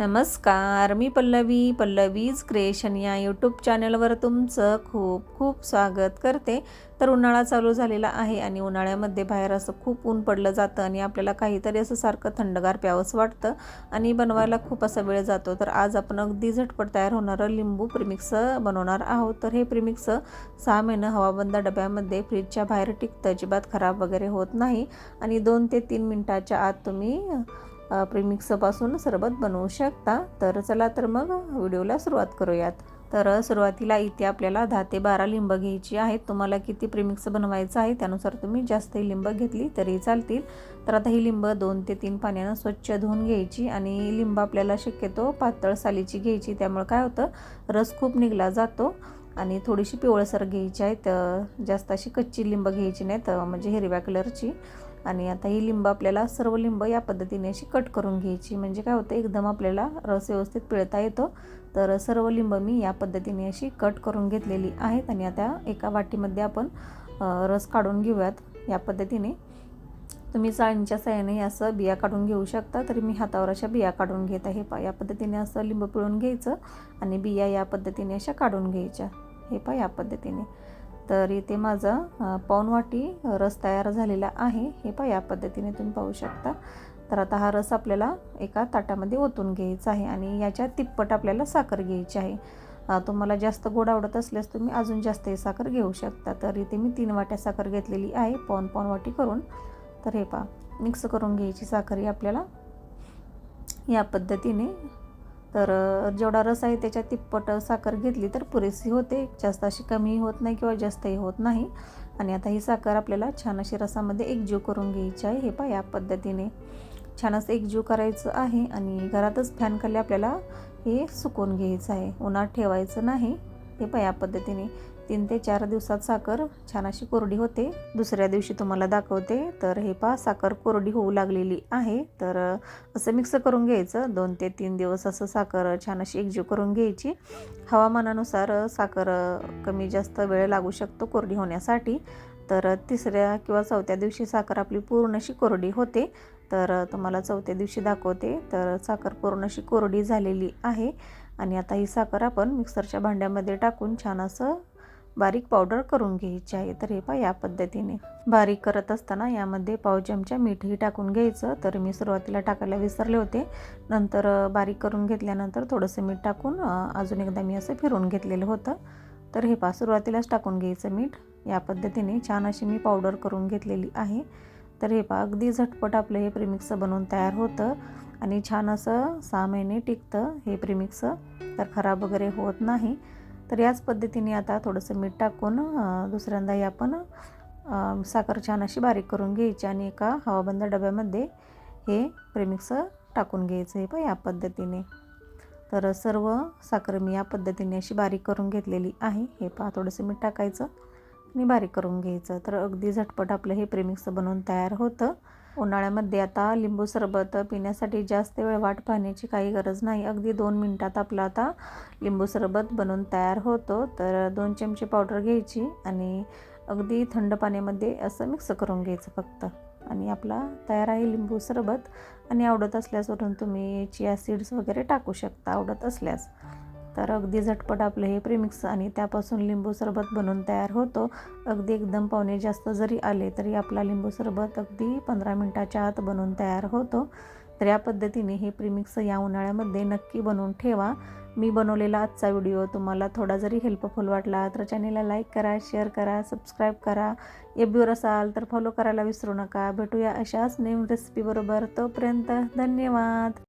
नमस्कार मी पल्लवी पल्लवीज क्रिएशन या यूट्यूब चॅनलवर तुमचं खूप खूप स्वागत करते. तर उन्हाळा चालू झालेला आहे आणि उन्हाळ्यामध्ये बाहेर असं खूप ऊन पडलं जातं आणि आपल्याला काहीतरी असं सारखं थंडगार प्यावंसं वाटतं आणि बनवायला खूप असा वेळ जातो. तर आज आपण अगदी झटपट तयार होणारं लिंबू प्रिमिक्स बनवणार आहोत. तर हे प्रिमिक्स सहा महिनं हवाबंद डब्यामध्ये फ्रीजच्या बाहेर टिकतं अजिबात खराब वगैरे होत नाही आणि दोन ते तीन मिनटाच्या आत तुम्ही प्रीमिक्सपासून सरबत बनवू शकता. तर चला तर मग व्हिडिओला सुरुवात करूयात. तर सुरुवातीला इथे आपल्याला दहा ते बारा लिंब घ्यायची आहेत. तुम्हाला किती प्रीमिक्स बनवायचं आहे त्यानुसार तुम्ही जास्तही लिंब घेतली तरी चालतील. तर आता ही लिंब दोन ते तीन पाण्यानं स्वच्छ धुवून घ्यायची आणि लिंब आपल्याला शक्यतो पातळ सालीची घ्यायची. त्यामुळे काय होतं रस खूप निघला जातो आणि थोडीशी पिवळसर घ्यायची आहेत. तर जास्त अशी कच्ची लिंब घ्यायची नाहीत म्हणजे हिरव्या कलरची. आणि आता ही लिंब आपल्याला सर्व लिंब या पद्धतीने अशी कट करून घ्यायची. म्हणजे काय होतं एकदम आपल्याला रस व्यवस्थित पिळता येतो. तर सर्व लिंब मी या पद्धतीने अशी कट करून घेतलेली आहेत आणि आता एका वाटीमध्ये आपण रस काढून घेऊयात. या पद्धतीने तुम्ही चाळणीच्या साह्याने असं बिया काढून घेऊ शकता. तरी मी हातावर अशा बिया काढून घेत आहे. पा या पद्धतीने असं लिंब पिळून घ्यायचं आणि बिया या पद्धतीने अशा काढून घ्यायच्या. हे पा या पद्धतीने. तर इथे माझा अ, पाऊण वाटी रस तयार झालेला आहे. हे पहा या पद्धतीने तुम्ही पाहू शकता. तर आता हा रस आपल्याला एका ताटामध्ये ओतून घ्यायचा आहे आणि याच्या तिप्पट आपल्याला साखर घ्यायची आहे. तुम्हाला जास्त गोड आवडत असल्यास तुम्ही अजून जास्त साखर घेऊ शकता. तर इथे मी तीन वाट्या साखर घेतलेली आहे पाऊन पाऊन वाटी करून. तर हे पहा मिक्स करून घ्यायची साखर ही आपल्याला या पद्धतीने तर जेवढा रस आहे त्याच्या तिप्पट साखर घेतली तर पुरेशी होते. जास्त अशी कमी होत नाही किंवा जास्तही होत नाही. आणि आता ही साखर आपल्याला छान अशी रसामध्ये एकजीव करून घ्यायची आहे. हे पहा या पद्धतीने. छान असं एकजीव करायचं आहे आणि घरातच फॅन खाली आपल्याला हे सुकून घ्यायचं आहे. उन्हात ठेवायचं नाही. हे पहा या पद्धतीने. तीन ते चार दिवसात साखर छान अशी कोरडी होते. दुसऱ्या दिवशी तुम्हाला दाखवते. तर हे पहा साखर कोरडी होऊ लागलेली आहे. तर असं मिक्स करून घ्यायचं. दोन ते तीन दिवस असं साखर छान अशी एकजीव करून घ्यायची. हवामानानुसार साखर कमी जास्त वेळ लागू शकतो कोरडी होण्यासाठी. तर तिसऱ्या किंवा चौथ्या दिवशी साखर आपली पूर्ण अशी कोरडी होते. तर तुम्हाला चौथ्या दिवशी दाखवते. तर साखर पूर्ण अशी कोरडी झालेली आहे. आणि आता ही साखर आपण मिक्सरच्या भांड्यामध्ये टाकून छान असं बारीक पावडर करून घ्यायची आहे. तर हे पहा या पद्धतीने. बारीक करत असताना यामध्ये पाव चमचा मीठही टाकून घ्यायचं. तर मी सुरुवातीला टाकायला विसरले होते. नंतर बारीक करून घेतल्यानंतर थोडंसं मीठ टाकून अजून एकदा मी असं फिरून घेतलेलं होतं. तर हे पहा सुरुवातीलाच टाकून घ्यायचं मीठ. या पद्धतीने छान अशी मी पावडर करून घेतलेली आहे. तर हे पहा अगदी झटपट आपलं हे प्रिमिक्स बनवून तयार होतं आणि छान असं सहा महिने टिकतं हे प्रिमिक्स तर खराब वगैरे होत नाही. तर याच पद्धतीने आता थोडंसं मीठ टाकून दुसऱ्यांदाही आपण साखर छान अशी बारीक करून घ्यायची आणि एका हवाबंद डब्यामध्ये हे प्रेमिक्स टाकून घ्यायचं हे पण या पद्धतीने. तर सर्व साखर मी या पद्धतीने अशी बारीक करून घेतलेली आहे. हे पहा थोडंसं मीठ टाकायचं आणि बारीक करून घ्यायचं. तर अगदी झटपट आपलं हे प्रेमिक्स बनवून तयार होतं. उन्हाळ्यामध्ये आता लिंबू सरबत पिण्यासाठी जास्त वेळ वाट पाहण्याची काही गरज नाही. अगदी दोन मिनटात आपलं आता लिंबू सरबत बनवून तयार होतो. तर दोन चमचे पावडर घ्यायची आणि अगदी थंड पाण्यामध्ये असं मिक्स करून घ्यायचं फक्त. आणि आपला तयार आहे लिंबू सरबत. आणि आवडत असल्यास वरून तुम्ही चिया सीड्स वगैरे टाकू शकता आवडत असल्यास. तर अगदी झटपट आपलं हे प्रिमिक्स आणि त्यापासून लिंबू सरबत बनवून तयार होतो. अगदी एकदम पाहुणे जास्त जरी आले तरी आपला लिंबू सरबत अगदी पंधरा मिनटाच्या आत बनवून तयार होतो. तर या पद्धतीने हे प्रिमिक्स या उन्हाळ्यामध्ये नक्की बनवून ठेवा. मी बनवलेला आजचा व्हिडिओ तुम्हाला थोडा जरी हेल्पफुल वाटला तर चॅनेलला लाईक करा शेअर करा सबस्क्राईब करा. एबीवर असाल तर फॉलो करायला विसरू नका. भेटूया अशाच नेम रेसिपीबरोबर तोपर्यंत धन्यवाद.